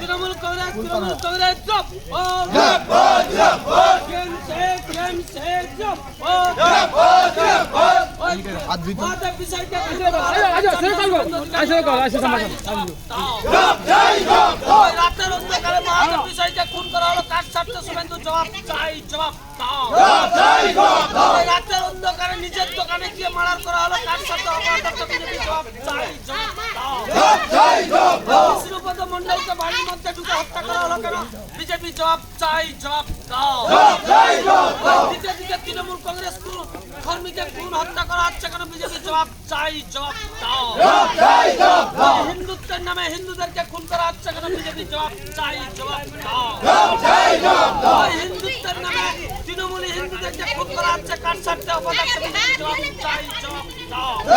তৃণমূল কংগ্রেস তৃণমূল কংগ্রেস কেন জব আমাদের বিষয়টা ওই রাতের অন্ধকারে মহাদেব বিষয়টা খুন শুভেন্দু জবাব চাই জবাব দাও। রাতের অন্ধকারে নিজের দোকানে গিয়ে মারার করা হলো কার স্বার্থে অপরাধ বিজেপি জবাব চাই জবাব দাও। বিষ্ণুপদ মন্ডলকে বাড়ির মধ্যে ঢুকে হত্যা করা হলো কেন? বিজেপি জবাব চাই জবাব দাও। দ্বিতীয় দিকে তৃণমূল কংগ্রেস কর্মীকে খুন হত্যা করা হচ্ছে কেন? বিজেপি জবাব চাই জবাব দাও। হিন্দুত্বের নামে হিন্দুদেরকে খুন করা হচ্ছে কেন? বিজেপি জবাব চাই জবাব দাও ওই হিন্দুত্বের নামে হিন্দুদেরকে খুন করা হচ্ছে কার সাথে জবাব চাই জবাব দাও